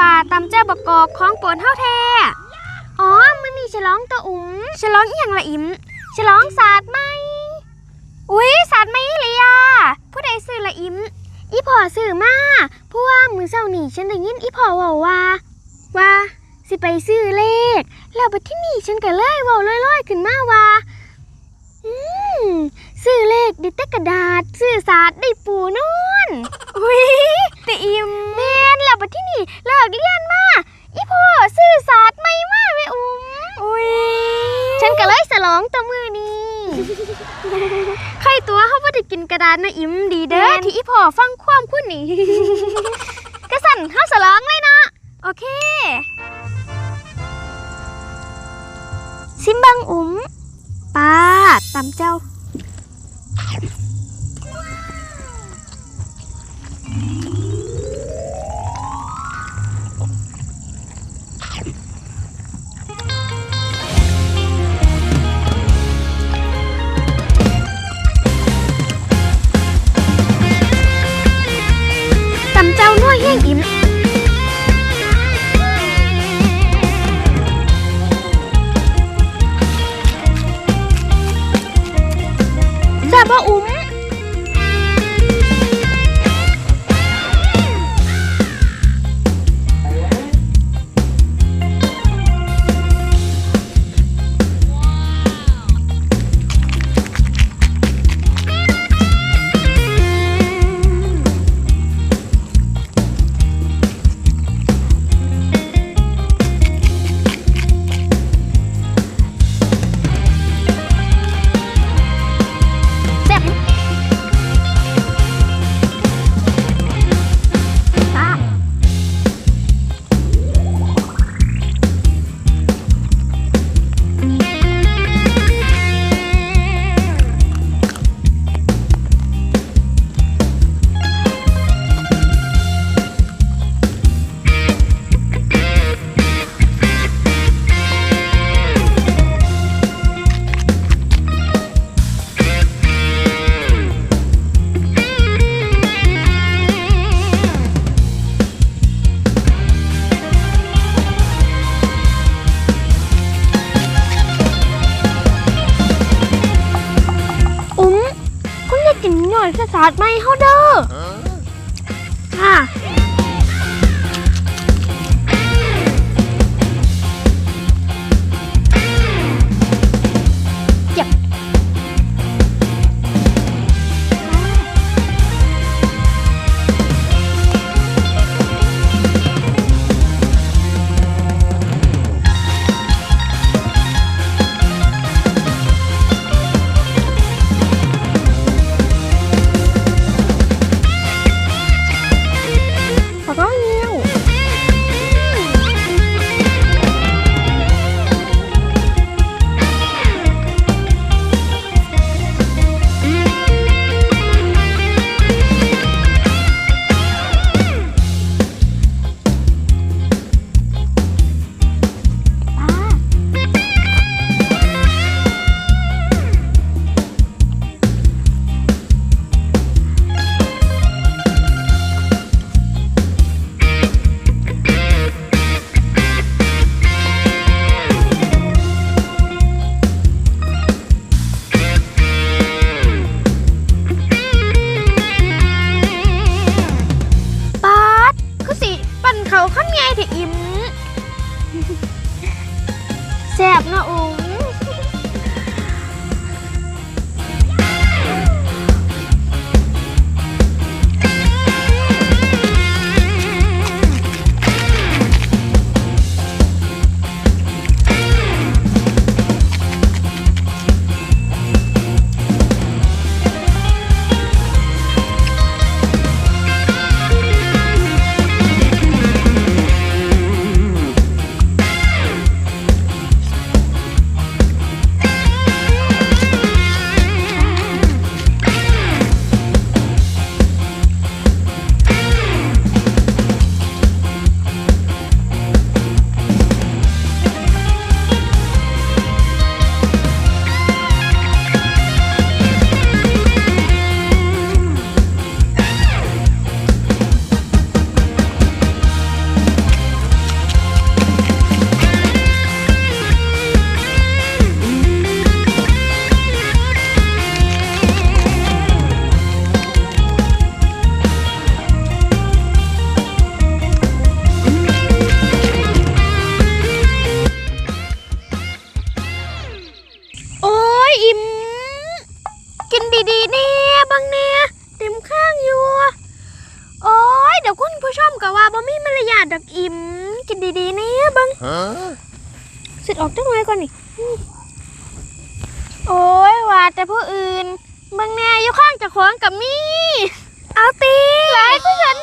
ปลาตำเจ้าบกกอกของโปนเฮาแท้อ๋อมื้อนี้ฉลองตะอุ๋มฉลองอีหยังละอิมฉลองศาสตร์ไหมอุ๊ยศาสตร์ไหมเลยอะผู้ใดซื้อละอิมอีพ่อซื้อมาเพราะว่ามื้อเช้านี้ฉันได้ยินอีพ่อเว้าว่าว่าสิไปซื้อเลข แล้วบัดที่นี่ฉันก็เลยเว้าลอยๆขึ้นมาว่าอืมซื้อเลขได้แต่กระดาษ ซื้อศาสตร์ได้ปูนอนอุ้ยแต่อิมแม่นแล้วบัด ที่นี่เลิกเรียนมาอีพ่อซื้อศาสตร์ใหม่มาแม่อุ้มอุ้ยฉันก็เลยฉลองแตะมือนี้ใครตัวเขาบ่ได้กินกระดาษนะอิมดีเด้อที่อีพ่อฟังความคุณนี่กระสั่นเฮาฉลองเลยเนาะโอเค ซิมบังอุ๋มป้าตำเจ้า แซ่บบ่อุ้ม หน่อยสะสาดไหมเฮาเด้อค่ะ ไงเด็อิ่มแสบนะอุ้ง ยอิ่ม กินดีๆเนี่ยบางเนี่ยเต็มข้างอยู่ โอ้ยเดี๋ยวคุณผู้ชมก็ว่าบ่มีมารยาทดอกอิ่ม กินดีๆเนี่ยบัง Huh? สิออกจังเลยก่อนนี่อืมโอ้ยว่าแต่ผู้อื่นเบางแน่อยู่ข้างเจะขวางกับมีเอาตีหลายก็ฉัน